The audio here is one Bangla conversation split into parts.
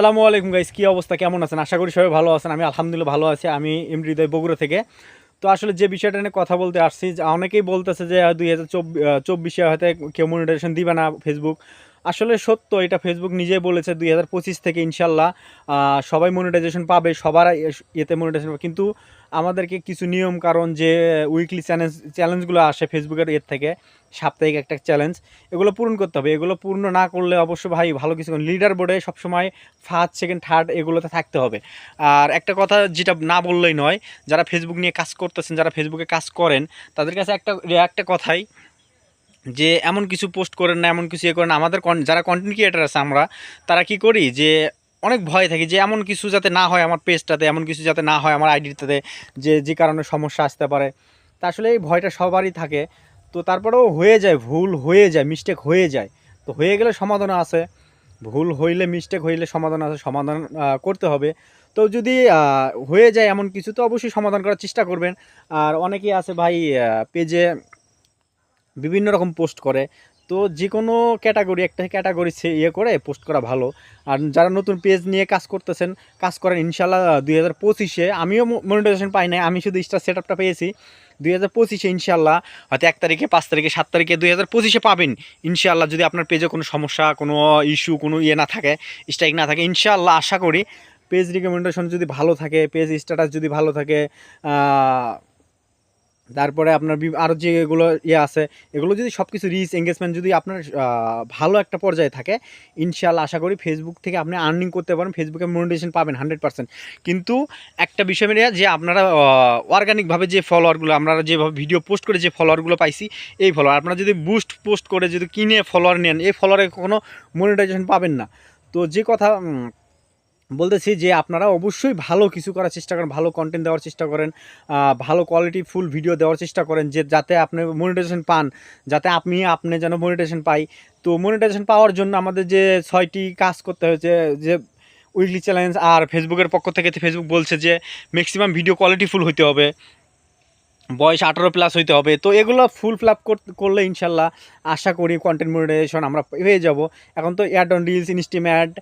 আসসালামু আলাইকুম গাইস কি অবস্থা? কেমন আছেন? আশা করি সবাই ভালো আছেন। আমি আলহামদুলিল্লাহ ভালো আছি। আমি হৃদয় বগুড়া থেকে। তো আসলে যে বিষয়টা নিয়ে কথা বলতে আসছি অনেকেই বলতেছে যে দুই হাজার চব্বিশে হয়তো কেউ মনিটাইজেশন দিবে না ফেসবুক আসলে সত্য, এটা ফেসবুক নিজেই বলেছে দুই হাজার পঁচিশ থেকে ইনশাল্লাহ সবাই মনিটাইজেশন পাবে, সবার এতে মনিটাইজেশন পাবে। কিন্তু আমাদেরকে কিছু নিয়ম কারণ যে উইকলি চ্যালেঞ্জ চ্যালেঞ্জগুলো আসে ফেসবুকের এর থেকে, সাপ্তাহিক একটা চ্যালেঞ্জ এগুলো পূরণ করতে হবে। এগুলো পূর্ণ না করলে অবশ্য ভাই ভালো কিছু লিডার বোর্ডে সবসময় ফার্স্ট সেকেন্ড থার্ড এগুলোতে থাকতে হবে। আর একটা কথা যেটা না বললেই নয়, যারা ফেসবুক নিয়ে কাজ করতেছেন, যারা ফেসবুকে কাজ করেন, তাদের কাছে একটা একটা কথাই যে এমন কিছু পোস্ট করেন না, এমন কিছু ইয়ে করেন। আমাদের যারা কন্টেন্ট ক্রিয়েটার আছে আমরা, তারা কি করি যে অনেক ভয় থাকি যে এমন কিছু যাতে না হয় আমার পেজটাতে এমন কিছু যাতে না হয় আমার আইডিটাতে যে যে কারণে সমস্যা আসতে পারে। তা আসলে এই ভয়টা সবারই থাকে। তো তারপরেও হয়ে যায়, ভুল হয়ে যায় মিস্টেক হয়ে যায়। তো হয়ে গেলে সমাধান আছে। ভুল হইলে মিস্টেক হইলে সমাধান আছে, সমাধান করতে হবে। তো যদি হয়ে যায় এমন কিছু, তো অবশ্যই সমাধান করার চেষ্টা করবেন। আর অনেকেই আছে ভাই পেজে বিভিন্ন রকম পোস্ট করে। তো যে কোনো ক্যাটাগরি একটা ক্যাটাগরি সে ইয়ে করে পোস্ট করা ভালো। আর যারা নতুন পেজ নিয়ে কাজ করতেছেন, কাজ করেন ইনশাল্লাহ দুই হাজার পঁচিশে। আমিও মনিটাইজেশন পাই নাই, আমি শুধু স্টার সেট আপটা পেয়েছি। দুই হাজার পঁচিশে ইনশাল্লাহ হয়তো এক তারিখে, পাঁচ তারিখে, সাত তারিখে দুই হাজার পঁচিশে পাবেন। ইনশাল্লাহ যদি আপনার পেজে কোনো সমস্যা, কোনো ইস্যু কোনো ইয়ে না থাকে স্ট্রাইক না থাকে ইনশাল্লাহ আশা করি পেজ রিকমেন্ডেশন যদি ভালো থাকে পেজ স্ট্যাটাস যদি ভালো থাকে তারপরে আপনার আরও যেগুলো ইয়ে আছে, এগুলো যদি সব কিছু রিচ এঙ্গেজমেন্ট যদি আপনার ভালো একটা পর্যায়ে থাকে ইনশাল্লাহ আশা করি ফেসবুক থেকে আপনি আর্নিং করতে পারেন। ফেসবুকে মনিটাইজেশন পাবেন হান্ড্রেড পার্সেন্ট কিন্তু একটা বিষয় মেরে যে আপনারা অর্গানিকভাবে যে ফলোয়ারগুলো আমরা যেভাবে ভিডিও পোস্ট করে যে ফলোয়ারগুলো পাইছি, এই ফলোয়ার আপনারা যদি বুস্ট পোস্ট করে যদি কিনে ফলোয়ার নেন, এই ফলোয়ারে কখনো মনিটাইজেশন পাবেন না। তো যে কথা বলতেছি যে আপনারা অবশ্যই ভালো কিছু করার চেষ্টা করেন, ভালো কন্টেন্ট দেওয়ার চেষ্টা করেন ভালো কোয়ালিটি ফুল ভিডিও দেওয়ার চেষ্টা করেন, যে যাতে আপনি মনিটাইজেশন পান, যাতে আপনি আপনি যেন মনিটাইজেশন পাই। তো মনিটাইজেশন পাওয়ার জন্য আমাদের যে ছয়টি কাজ করতে হয়েছে, যে উইকলি চ্যালেঞ্জ আর ফেসবুকের পক্ষ থেকে ফেসবুক বলছে যে ম্যাক্সিমাম ভিডিও কোয়ালিটি ফুল হতে হবে। বয়স আঠারো প্লাস হইতে হবে। তো এগুলো ফুল ফিল আপ করলে ইনশাল্লাহ আশা করি কন্টেন্ট মনিটাইজেশন আমরা পেয়ে যাব। এখন তো অ্যাড অন রিলস ইনস্টিম অ্যাড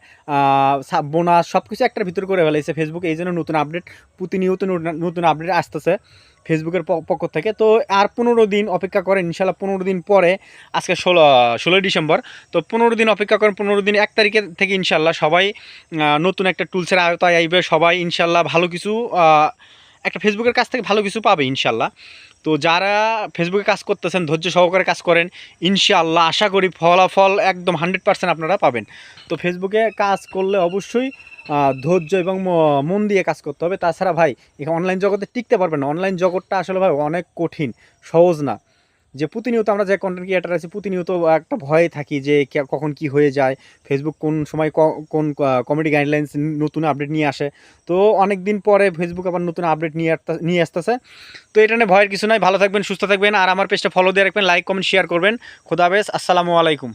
বোনাস সব কিছু একটার ভিতর করে ফেলেছে ফেসবুক এই জন্য নতুন আপডেট প্রতিনিয়ত নতুন- আপডেট আসতেছে ফেসবুকের পক্ষ থেকে। তো আর পনেরো দিন অপেক্ষা করেন, ইনশাল্লাহ পনেরো দিন পরে, আজকে ষোলো, ষোলোই ডিসেম্বর, তো পনেরো দিন অপেক্ষা করেন, পনেরো দিন এক তারিখে থেকে ইনশাল্লাহ সবাই নতুন একটা টুলসের আয়তায় আইবে। সবাই ইনশাল্লাহ ভালো কিছু একটা ফেসবুকের কাছ থেকে ভালো কিছু পাবে, ইনশাল্লাহ। তো যারা ফেসবুকে কাজ করতেছেন, ধৈর্য সহকারে কাজ করেন ইনশাআল্লাহ আশা করি ফলাফল একদম হান্ড্রেড পার্সেন্ট আপনারা পাবেন। তো ফেসবুকে কাজ করলে অবশ্যই ধৈর্য এবং মন দিয়ে কাজ করতে হবে। তাছাড়া ভাই এখানে অনলাইন জগতে টিকতে পারবেন না। অনলাইন জগৎটা আসলে ভাই অনেক কঠিন, সহজ না। যে প্রতিনিয়ত আমরা যে কন্টেন্ট ক্রিয়েটার আছি, প্রতিনিয়ত একটা ভয়ে থাকি যে কখন কি হয়ে যায় ফেসবুক কোন সময় কোন কমেডি গাইডলাইন্স নতুন আপডেট নিয়ে আসে। তো অনেক দিন পরে ফেসবুক আবার নতুন আপডেট নিয়ে নিয়ে আসতেছে। তো এটা নিয়ে ভয়ের কিছু নাই, ভালো থাকবেন, সুস্থ থাকবেন, আর আমার পেজটা ফলো দিয়ে রাখবেন লাইক কমেন্ট শেয়ার করবেন। খোদাবেশ আসসালামু আলাইকুম।